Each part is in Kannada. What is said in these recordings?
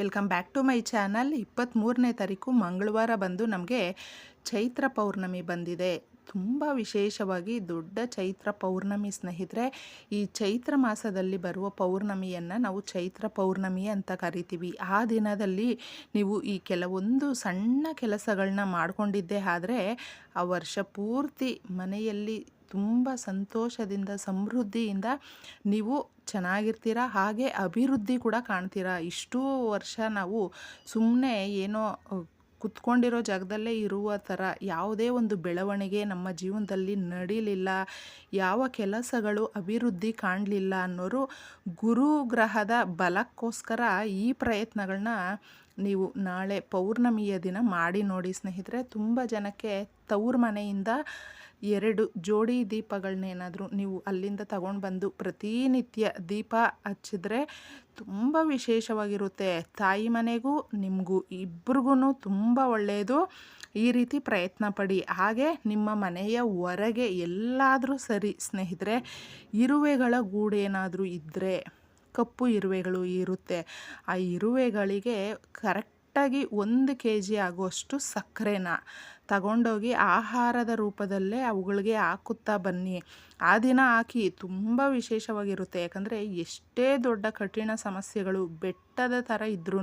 Welcome back to my channel ಇಪ್ಪತ್ತ್ಮೂರನೇ ತಾರೀಕು ಮಂಗಳವಾರ ಬಂದು ನಮಗೆ ಚೈತ್ರ ಪೌರ್ಣಮಿ ಬಂದಿದೆ. ತುಂಬ ವಿಶೇಷವಾಗಿ ದೊಡ್ಡ ಚೈತ್ರ ಪೌರ್ಣಮಿ ಸ್ನೇಹಿತರೆ, ಈ ಚೈತ್ರ ಮಾಸದಲ್ಲಿ ಬರುವ ಪೌರ್ಣಮಿಯನ್ನು ನಾವು ಚೈತ್ರ ಪೌರ್ಣಮಿ ಅಂತ ಕರಿತೀವಿ. ಆ ದಿನದಲ್ಲಿ ನೀವು ಈ ಕೆಲವೊಂದು ಸಣ್ಣ ಕೆಲಸಗಳನ್ನ ಮಾಡಿಕೊಂಡಿದ್ದೆ ಆದರೆ, ಆ ವರ್ಷ ಪೂರ್ತಿ ಮನೆಯಲ್ಲಿ ತುಂಬ ಸಂತೋಷದಿಂದ, ಸಮೃದ್ಧಿಯಿಂದ ನೀವು ಚೆನ್ನಾಗಿರ್ತೀರ? ಹಾಗೆ ಅಭಿವೃದ್ಧಿ ಕೂಡ ಕಾಣ್ತೀರ? ಇಷ್ಟೂ ವರ್ಷ ನಾವು ಸುಮ್ಮನೆ ಏನೋ ಕುತ್ಕೊಂಡಿರೋ ಜಾಗದಲ್ಲೇ ಇರುವ ಥರ ಯಾವುದೇ ಒಂದು ಬೆಳವಣಿಗೆ ನಮ್ಮ ಜೀವನದಲ್ಲಿ ನಡೀಲಿಲ್ಲ. ಯಾವ ಕೆಲಸಗಳು ಅಭಿವೃದ್ಧಿ ಕಾಣಲಿಲ್ಲ ಅನ್ನೋರು ಗುರು ಗ್ರಹದ ಬಲಕ್ಕೋಸ್ಕರ ಈ ಪ್ರಯತ್ನಗಳನ್ನ ನೀವು ನಾಳೆ ಪೌರ್ಣಮಿಯ ದಿನ ಮಾಡಿ ನೋಡಿ ಸ್ನೇಹಿತರೆ. ತುಂಬ ಜನಕ್ಕೆ ತವ್ರ ಮನೆಯಿಂದ ಎರಡು ಜೋಡಿ ದೀಪಗಳನ್ನೇನಾದರೂ ನೀವು ಅಲ್ಲಿಂದ ತಗೊಂಡು ಬಂದು ಪ್ರತಿನಿತ್ಯ ದೀಪ ಹಚ್ಚಿದ್ರೆ ತುಂಬ ವಿಶೇಷವಾಗಿರುತ್ತೆ. ತಾಯಿ ಮನೆಗೂ, ನಿಮಗೂ ಇಬ್ರಿಗೂ ತುಂಬ ಒಳ್ಳೆಯದು ಈ ರೀತಿ ಪ್ರಯತ್ನ ಪಡಿ. ಹಾಗೆ ನಿಮ್ಮ ಮನೆಯ ಹೊರಗೆ ಎಲ್ಲಾದರೂ ಸರಿ ಸ್ನೇಹಿತರೆ, ಇರುವೆಗಳ ಗೂಡೇನಾದರೂ ಇದ್ದರೆ ಕಪ್ಪು ಇರುವೆಗಳು ಇರುತ್ತೆ. ಆ ಇರುವೆಗಳಿಗೆ ಕರೆಕ್ಟಾಗಿ ಒಂದು ಕೆ ಜಿ ಆಗುವಷ್ಟು ಸಕ್ಕರೆನ ತಗೊಂಡೋಗಿ ಆಹಾರದ ರೂಪದಲ್ಲೇ ಅವುಗಳಿಗೆ ಹಾಕುತ್ತಾ ಬನ್ನಿ. ಆ ದಿನ ಹಾಕಿ ತುಂಬ ವಿಶೇಷವಾಗಿರುತ್ತೆ. ಯಾಕಂದರೆ ಎಷ್ಟೇ ದೊಡ್ಡ ಕಠಿಣ ಸಮಸ್ಯೆಗಳು ಬೆಟ್ಟದ ಥರ ಇದ್ರೂ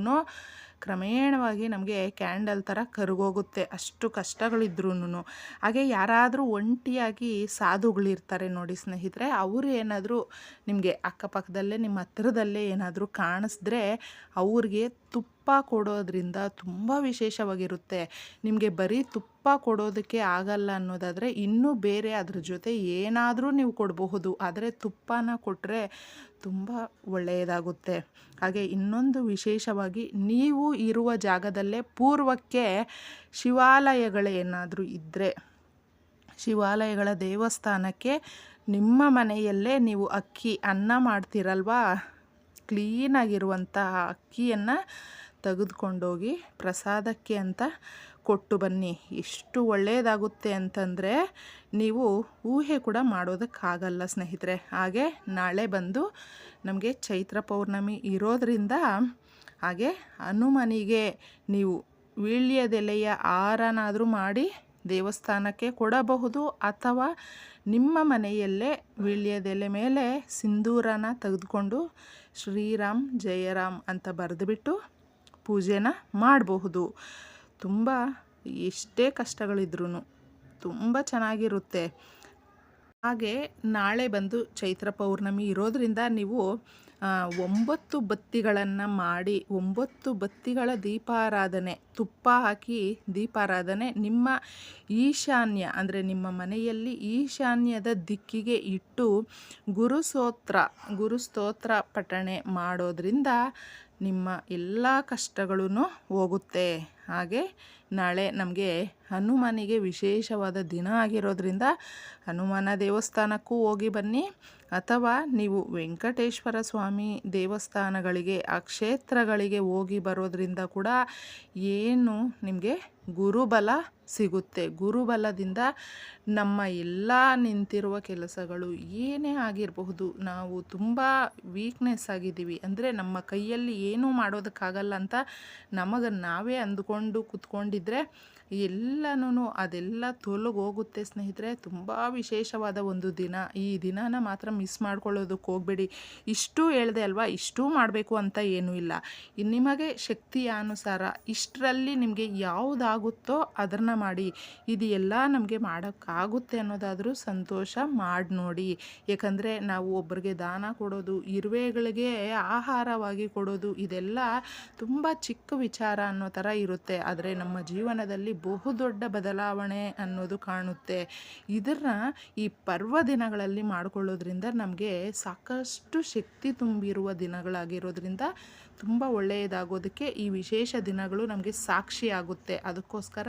ಕ್ರಮೇಣವಾಗಿ ನಮಗೆ ಕ್ಯಾಂಡಲ್ ಥರ ಕರಗೋಗುತ್ತೆ. ಅಷ್ಟು ಕಷ್ಟಗಳಿದ್ರೂ ಹಾಗೆ ಯಾರಾದರೂ ಒಂಟಿಯಾಗಿ ಸಾಧುಗಳಿರ್ತಾರೆ ನೋಡಿ ಸ್ನೇಹಿತರೆ, ಅವರು ಏನಾದರೂ ನಿಮಗೆ ಅಕ್ಕಪಕ್ಕದಲ್ಲೇ, ನಿಮ್ಮ ಹತ್ತಿರದಲ್ಲೇ ಏನಾದರೂ ಕಾಣಿಸಿದ್ರೆ ಅವ್ರಿಗೆ ತುಪ್ಪ ಕೊಡೋದ್ರಿಂದ ತುಂಬ ವಿಶೇಷವಾಗಿರುತ್ತೆ. ನಿಮಗೆ ಬರೀ ತುಪ್ಪ ಕೊಡೋದಕ್ಕೆ ಆಗಲ್ಲ ಅನ್ನೋದಾದರೆ ಇನ್ನೂ ಬೇರೆ ಅದ್ರ ಜೊತೆ ಏನಾದರೂ ನೀವು ಕೊಡಬಹುದು. ಆದರೆ ತುಪ್ಪನ ಕೊಟ್ಟರೆ ತುಂಬ ಒಳ್ಳೆಯದಾಗುತ್ತೆ. ಹಾಗೆ ಇನ್ನೊಂದು ವಿಶೇಷವಾಗಿ ನೀವು ಇರುವ ಜಾಗದಲ್ಲೇ ಪೂರ್ವಕ್ಕೆ ಶಿವಾಲಯಗಳೇನಾದರೂ ಇದ್ದರೆ ಶಿವಾಲಯಗಳ ದೇವಸ್ಥಾನಕ್ಕೆ ನಿಮ್ಮ ಮನೆಯಲ್ಲೇ ನೀವು ಅಕ್ಕಿ ಅನ್ನ ಮಾಡ್ತೀರಲ್ವಾ? ಕ್ಲೀನಾಗಿರುವಂತಹ ಅಕ್ಕಿಯನ್ನು ತೆಗೆದುಕೊಂಡೋಗಿ ಪ್ರಸಾದಕ್ಕೆ ಅಂತ ಕೊಟ್ಟು ಬನ್ನಿ. ಎಷ್ಟು ಒಳ್ಳೆಯದಾಗುತ್ತೆ ಅಂತಂದರೆ ನೀವು ಊಹೆ ಕೂಡ ಮಾಡೋದಕ್ಕಾಗಲ್ಲ ಸ್ನೇಹಿತರೆ. ಹಾಗೆ ನಾಳೆ ಬಂದು ನಮಗೆ ಚೈತ್ರ ಪೌರ್ಣಮಿ ಇರೋದರಿಂದ ಹಾಗೆ ಹನುಮನಿಗೆ ನೀವು ವೀಳ್ಯದೆಲೆಯ ಆರನಾದರೂ ಮಾಡಿ ದೇವಸ್ಥಾನಕ್ಕೆ ಕೊಡಬಹುದು ಅಥವಾ ನಿಮ್ಮ ಮನೆಯಲ್ಲೇ ವೀಳ್ಯದೆಲೆ ಮೇಲೆ ಸಿಂಧೂರನ ತೆಗೆದುಕೊಂಡು ಶ್ರೀರಾಮ್ ಜಯರಾಮ್ ಅಂತ ಬರೆದುಬಿಟ್ಟು ಪೂಜೆನ ಮಾಡಬಹುದು. ತುಂಬ ಎಷ್ಟೇ ಕಷ್ಟಗಳಿದ್ರೂ ತುಂಬ ಚೆನ್ನಾಗಿರುತ್ತೆ. ಹಾಗೆ ನಾಳೆ ಬಂದು ಚೈತ್ರ ಪೌರ್ಣಮಿ ಇರೋದರಿಂದ ನೀವು ಒಂಬತ್ತು ಬತ್ತಿಗಳನ್ನು ಮಾಡಿ, ಒಂಬತ್ತು ಬತ್ತಿಗಳ ದೀಪಾರಾಧನೆ, ತುಪ್ಪ ಹಾಕಿ ದೀಪಾರಾಧನೆ ನಿಮ್ಮ ಈಶಾನ್ಯ, ಅಂದರೆ ನಿಮ್ಮ ಮನೆಯಲ್ಲಿ ಈಶಾನ್ಯದ ದಿಕ್ಕಿಗೆ ಇಟ್ಟು ಗುರುಸ್ತೋತ್ರ ಗುರುಸ್ತೋತ್ರ ಪಠಣೆ ಮಾಡೋದ್ರಿಂದ ನಿಮ್ಮ ಎಲ್ಲ ಕಷ್ಟಗಳೂ ಹೋಗುತ್ತೆ. ಹಾಗೆ ನಾಳೆ ನಮಗೆ ಹನುಮಾನಿಗೆ ವಿಶೇಷವಾದ ದಿನ ಆಗಿರೋದ್ರಿಂದ ಹನುಮಾನ ದೇವಸ್ಥಾನಕ್ಕೂ ಹೋಗಿ ಬನ್ನಿ. ಅಥವಾ ನೀವು ವೆಂಕಟೇಶ್ವರ ಸ್ವಾಮಿ ದೇವಸ್ಥಾನಗಳಿಗೆ, ಆ ಕ್ಷೇತ್ರಗಳಿಗೆ ಹೋಗಿ ಬರೋದ್ರಿಂದ ಕೂಡ ಏನು ನಿಮಗೆ ಗುರುಬಲ ಸಿಗುತ್ತೆ. ಗುರುಬಲದಿಂದ ನಮ್ಮ ಎಲ್ಲ ನಿಂತಿರುವ ಕೆಲಸಗಳು ಏನೇ ಆಗಿರಬಹುದು, ನಾವು ತುಂಬ ವೀಕ್ನೆಸ್ ಆಗಿದ್ದೀವಿ. ಅಂದರೆ ನಮ್ಮ ಕೈಯಲ್ಲಿ ಏನೂ ಮಾಡೋದಕ್ಕಾಗಲ್ಲ ಅಂತ ನಮಗೆ ನಾವೇ ಅಂದುಕೊಂಡು ಕೂತ್ಕೊಂಡಿದ್ರೆ ಎಲ್ಲನೂ ಅದೆಲ್ಲ ತೊಲಗೋಗುತ್ತೆ ಸ್ನೇಹಿತರೆ. ತುಂಬ ವಿಶೇಷವಾದ ಒಂದು ದಿನ. ಈ ದಿನನ ಮಾತ್ರ ಮಿಸ್ ಮಾಡ್ಕೊಳ್ಳೋದಕ್ಕೆ ಹೋಗಬೇಡಿ. ಇಷ್ಟು ಹೇಳಿದೆ ಅಲ್ವಾ? ಇಷ್ಟೂ ಮಾಡಬೇಕು ಅಂತ ಏನೂ ಇಲ್ಲ. ನಿಮಗೆ ಶಕ್ತಿಯ ಅನುಸಾರ ಇಷ್ಟರಲ್ಲಿ ನಿಮಗೆ ಯಾವುದಾಗುತ್ತೋ ಅದನ್ನು ಮಾಡಿ. ಇದು ಎಲ್ಲ ನಮಗೆ ಮಾಡೋಕ್ಕಾಗುತ್ತೆ ಅನ್ನೋದಾದರೂ ಸಂತೋಷ ಮಾಡಿ ನೋಡಿ. ಏಕೆಂದರೆ ನಾವು ಒಬ್ಬರಿಗೆ ದಾನ ಕೊಡೋದು, ಇರುವೆಗಳಿಗೆ ಆಹಾರವಾಗಿ ಕೊಡೋದು, ಇದೆಲ್ಲ ತುಂಬ ಚಿಕ್ಕ ವಿಚಾರ ಅನ್ನೋ ಥರ ಇರುತ್ತೆ. ಆದರೆ ನಮ್ಮ ಜೀವನದಲ್ಲಿ ಬಹುದೊಡ್ಡ ಬದಲಾವಣೆ ಅನ್ನೋದು ಕಾಣುತ್ತೆ. ಇದನ್ನು ಈ ಪರ್ವ ದಿನಗಳಲ್ಲಿ ಮಾಡಿಕೊಳ್ಳೋದ್ರಿಂದ ನಮಗೆ ಸಾಕಷ್ಟು ಶಕ್ತಿ ತುಂಬಿರುವ ದಿನಗಳಾಗಿರೋದ್ರಿಂದ ತುಂಬ ಒಳ್ಳೆಯದಾಗೋದಕ್ಕೆ ಈ ವಿಶೇಷ ದಿನಗಳು ನಮಗೆ ಸಾಕ್ಷಿ ಆಗುತ್ತೆ. ಅದಕ್ಕೋಸ್ಕರ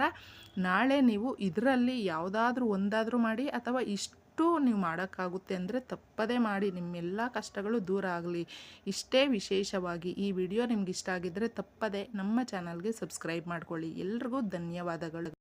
ನಾಳೆ ನೀವು ಇದರಲ್ಲಿ ಯಾವುದಾದ್ರೂ ಒಂದಾದರೂ ಮಾಡಿ ಅಥವಾ ಇಷ್ಟು ನೀವು ಮಾಡೋಕ್ಕಾಗುತ್ತೆ ಅಂದರೆ ತಪ್ಪದೇ ಮಾಡಿ. ನಿಮ್ಮೆಲ್ಲ ಕಷ್ಟಗಳು ದೂರ ಆಗಲಿ. ಇಷ್ಟೇ ವಿಶೇಷವಾಗಿ ಈ ವಿಡಿಯೋ ನಿಮ್ಗೆ ಇಷ್ಟ ಆಗಿದ್ದರೆ ತಪ್ಪದೆ ನಮ್ಮ ಚಾನಲ್ಗೆ ಸಬ್ಸ್ಕ್ರೈಬ್ ಮಾಡ್ಕೊಳ್ಳಿ. ಎಲ್ರಿಗೂ ಧನ್ಯವಾದಗಳು.